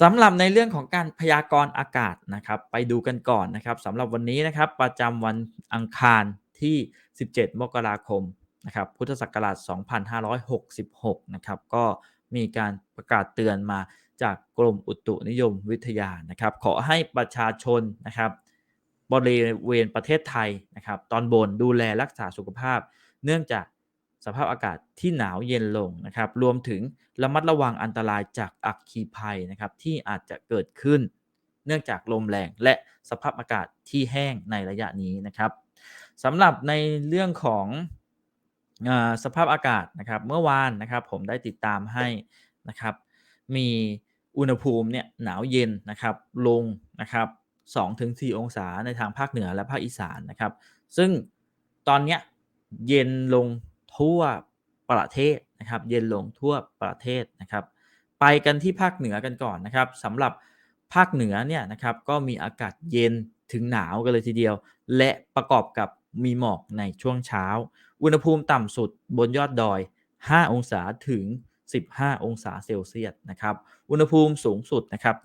สำหรับในเรื่องของการพยากรณ์อากาศนะครับ ไปดูกันก่อนนะครับสำหรับวันนี้นะครับประจำวันอังคารที่ 17 มกราคมนะครับพุทธศักราช 2566 นะครับก็มีการประกาศเตือนมาจากกรมอุตุนิยมวิทยานะครับ ขอให้ประชาชนนะครับบริเวณประเทศไทยนะครับ ตอนบนดูแลรักษาสุขภาพ เนื่องจาก สภาพอากาศที่หนาวเย็นลงนะครับรวมถึงระมัดระวังอันตรายจากอัคคีภัยนะครับที่อาจจะเกิดขึ้น เนื่องจากลมแรงและสภาพอากาศที่แห้งในระยะนี้นะครับสำหรับในเรื่องของอสภาพอากาศนะครับเมื่อวานนะครับผมได้ติดตามให้นะครับ มีอุณหภูมิเนี่ยหนาวเย็นนะครับลงนะครับ2-4 องศาในทางภาคเหนือและภาคอีสานนะครับ ซึ่งตอนเนี้ยเย็นลง ทั่วประเทศนะครับ เย็นลงทั่วประเทศนะครับ ไปกันที่ภาคเหนือกันก่อนนะครับสำหรับภาคเหนือเนี่ยนะครับก็มีอากาศเย็นถึงหนาวกันเลยทีเดียว และประกอบกับมีหมอกในช่วงเช้า อุณหภูมิต่ำสุดบนยอดดอย 5 องศาถึง 15 องศาเซลเซียสนะครับ อุณหภูมิสูงสุดนะครับ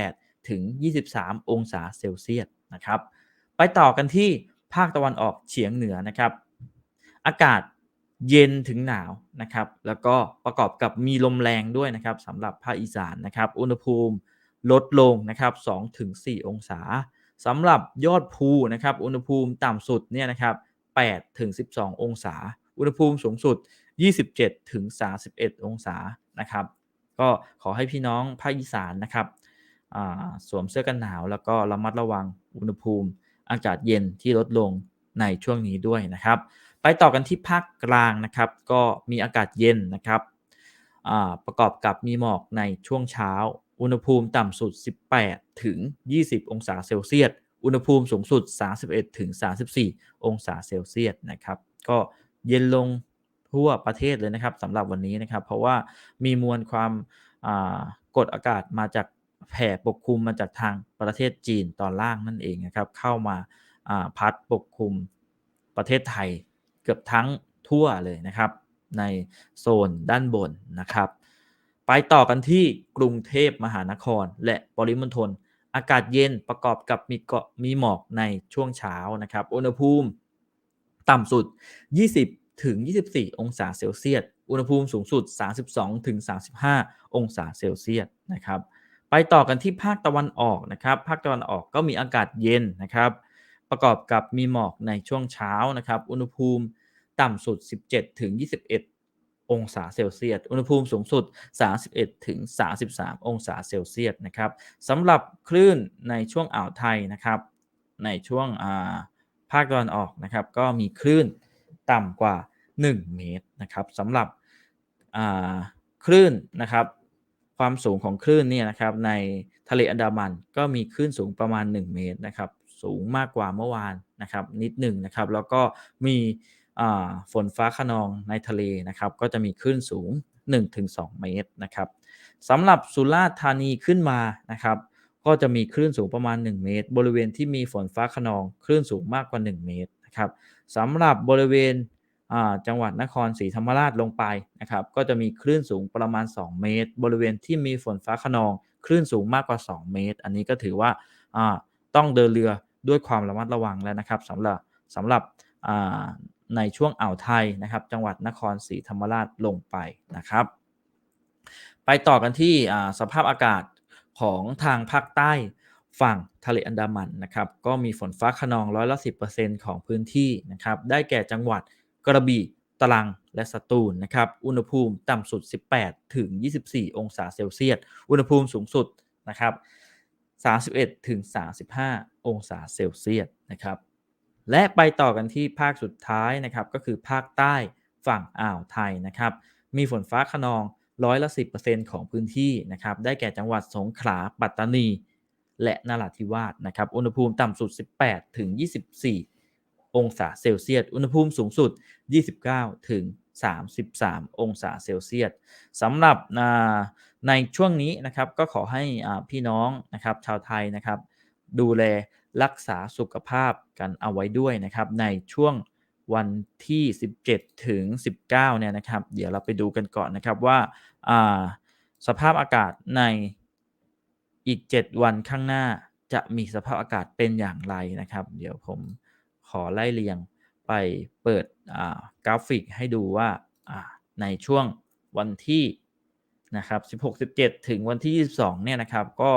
28 ถึง 23 องศาเซลเซียสนะครับ ไปต่อกันที่ภาคตะวันออกเฉียงเหนือนะครับ อากาศ เย็นถึงหนาวนะครับ แล้วก็ประกอบกับมีลมแรงด้วยนะครับสำหรับภาคอีสานนะครับ อุณหภูมิลดลงนะครับ2-4 องศาสำหรับยอดภูนะครับ อุณหภูมิต่ำสุดเนี่ยนะครับ8ถึง12 องศา อุณหภูมิสูงสุด 27ถึง31 องศานะครับ ก็ขอให้พี่น้องภาคอีสานนะครับสวมเสื้อกันหนาวแล้วก็ระมัดระวังอุณหภูมิอากาศเย็นที่ลดลงในช่วงนี้ด้วยนะครับ ไปต่อกันที่ภาคกลางนะครับ ก็มีอากาศเย็นนะครับประกอบกับมีหมอกในช่วงเช้า อุณหภูมิต่ำสุด 18 ถึง 20 องศาเซลเซียส อุณหภูมิสูงสุด 31 ถึง 34 องศาเซลเซียสนะครับ ก็เย็นลงทั่วประเทศเลยนะครับสำหรับวันนี้นะครับ เพราะว่ามีมวลความกดอากาศมาจากแผ่ปกคลุมมาจากทางประเทศจีนตอนล่างนั่นเองนะครับ เข้ามาพัดปกคลุมประเทศไทย เกือบทั้งทั่วเลยนะครับ ในโซนด้านบนนะครับ ไปต่อกันที่กรุงเทพมหานคร และปริมณฑลอากาศเย็นประกอบกับมีเกาะมีหมอกในช่วงเช้านะครับ อุณหภูมิต่ำสุด 20ถึง24 องศาเซลเซียส อุณหภูมิสูงสุด 32ถึง35 องศาเซลเซียสนะครับ ไปต่อกันที่ภาคตะวันออกนะครับ ภาคตะวันออกก็มีอากาศเย็นนะครับ ประกอบกับมีหมอกในช่วงเช้านะครับ อุณหภูมิต่ำสุด 17ถึง21 องศาเซลเซียส อุณหภูมิสูงสุด 31ถึง33 องศาเซลเซียสนะครับสำหรับคลื่นในช่วงอ่าวไทยนะครับ ในช่วงภาคตะวันออกนะครับ ก็มีคลื่นต่ำกว่า 1 เมตรนะครับสำหรับคลื่นนะครับความสูงของคลื่นเนี่ยนะครับในทะเลอันดามันก็มีคลื่นสูงประมาณ 1 เมตรนะครับ สูงมากกว่าเมื่อวานนะครับนิดหนึ่งนะครับ แล้วก็มีฝนฟ้าขนองในทะเลนะครับ ก็จะมีคลื่นสูง 1-2 เมตรนะครับสำหรับสุราษฎร์ธานีขึ้นมานะครับก็จะมีคลื่นสูงประมาณ 1 เมตร บริเวณที่มีฝนฟ้าขนองคลื่นสูงมากกว่า 1 เมตรนะครับสำหรับบริเวณจังหวัดนครศรีธรรมราชลงไปนะครับ ก็จะมีคลื่นสูงประมาณ 2 เมตร บริเวณที่มีฝนฟ้าขนอง คลื่นสูงมากกว่า 2 เมตร อันนี้ก็ถือว่าต้องเดินเรือ ด้วยความระมัดระวังแล้วนะครับสำหรับสำหรับในช่วงอ่าวไทยนะครับ จังหวัดนครศรีธรรมราชลงไปนะครับ ไปต่อกันที่สภาพอากาศของทางภาคใต้ฝั่งทะเลอันดามันนะครับ ก็มีฝนฟ้าขนองร้อยละสิของพื้นที่นะครับ ได้แก่จังหวัดกระบี่ตรังและสตูลนะครับ อุณหภูมิต่ำสุด 18 ถึง 24 องศาเซลเซียส อุณหภูมิสูงสุดนะครับ 31 ถึง 35 องศาเซลเซียสนะครับ และไปต่อกันที่ภาคสุดท้ายนะครับก็คือภาคใต้ฝั่งอ่าวไทยนะครับ มีฝนฟ้าขนองร้อยละ 10%ของพื้นที่นะครับ ได้แก่จังหวัดสงขลา ปัตตานี และนราธิวาสนะครับ อุณหภูมิต่ำสุด 18 ถึง 24 องศาเซลเซียส อุณหภูมิสูงสุด 29 ถึง 33 องศาเซลเซียสสำหรับ ในช่วงนี้นะครับก็ขอให้พี่น้องนะครับชาวไทยนะครับดูแลรักษาสุขภาพกันเอาไว้ด้วยนะครับในช่วงวันที่ 17 ถึง 19 เนี่ยนะครับ เดี๋ยวเราไปดูกันก่อนนะครับว่าสภาพอากาศในอีก 7 วันข้างหน้าจะมีสภาพอากาศเป็นอย่างไรนะครับ เดี๋ยวผมขอไล่เรียงไปเปิดกราฟิกให้ดูว่าในช่วงวันที่ นะครับ 16 17 ถึงวันที่ 22 เนี่ยนะครับก็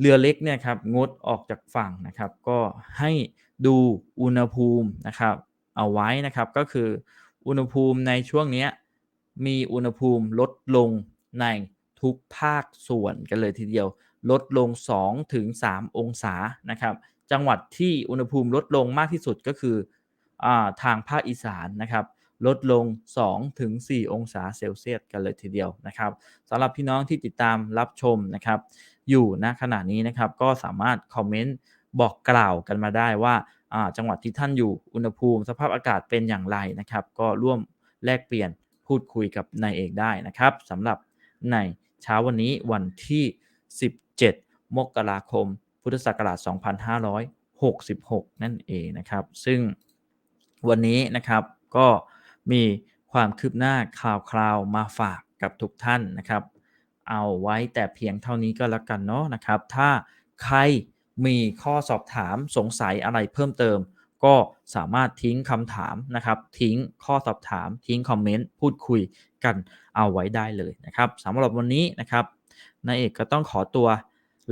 เรือเล็กเนี่ยครับงดออกจากฝั่งนะครับ ก็ให้ดูอุณหภูมินะครับเอาไว้นะครับก็คืออุณหภูมิในช่วงนี้มีอุณหภูมิลดลงในทุกภาคส่วนกันเลยทีเดียว ลดลง2ถึง3องศานะครับ จังหวัดที่อุณหภูมิลดลงมากที่สุดก็คืออทางภาคอีสานนะครับ ลดลง2ถึง4องศาเซลเซียสกันเลยทีเดียวนะครับสำหรับพี่น้องที่ติดตามรับชมนะครับ อยู่ณขณะนี้นะครับก็สามารถคอมเมนต์บอกกล่าวกันมาได้ว่าจังหวัดที่ท่านอยู่อุณหภูมิสภาพอากาศเป็นอย่างไรนะครับ ก็ร่วมแลกเปลี่ยนพูดคุยกับนายเอกได้นะครับสำหรับในเช้าวันนี้วันที่ 17 มกราคม พุทธศักราช 2566 นั่นเองนะครับ ซึ่งวันนี้นะครับก็ มีความคืบหน้าข่าวคราวมาฝากกับทุกท่านนะครับ เอาไว้แต่เพียงเท่านี้ก็แล้วกันเนาะนะครับ ถ้าใครมีข้อสอบถามสงสัยอะไรเพิ่มเติม ก็สามารถทิ้งคำถามนะครับ ทิ้งข้อสอบถาม ทิ้งคอมเมนต์พูดคุยกันเอาไว้ได้เลยนะครับสำหรับวันนี้นะครับนายเอกก็ต้องขอตัว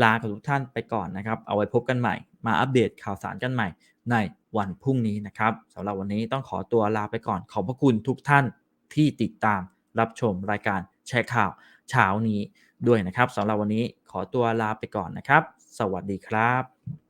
ลากับทุกท่านไปก่อนนะครับ เอาไว้พบกันใหม่ มาอัปเดตข่าวสารกันใหม่ใน วันพรุ่งนี้นะครับสำหรับวันนี้ต้องขอตัวลาไปก่อน ขอบพระคุณทุกท่านที่ติดตามรับชมรายการแชร์ข่าวเช้านี้ด้วยนะครับสำหรับวันนี้ขอตัวลาไปก่อนนะครับ สวัสดีครับ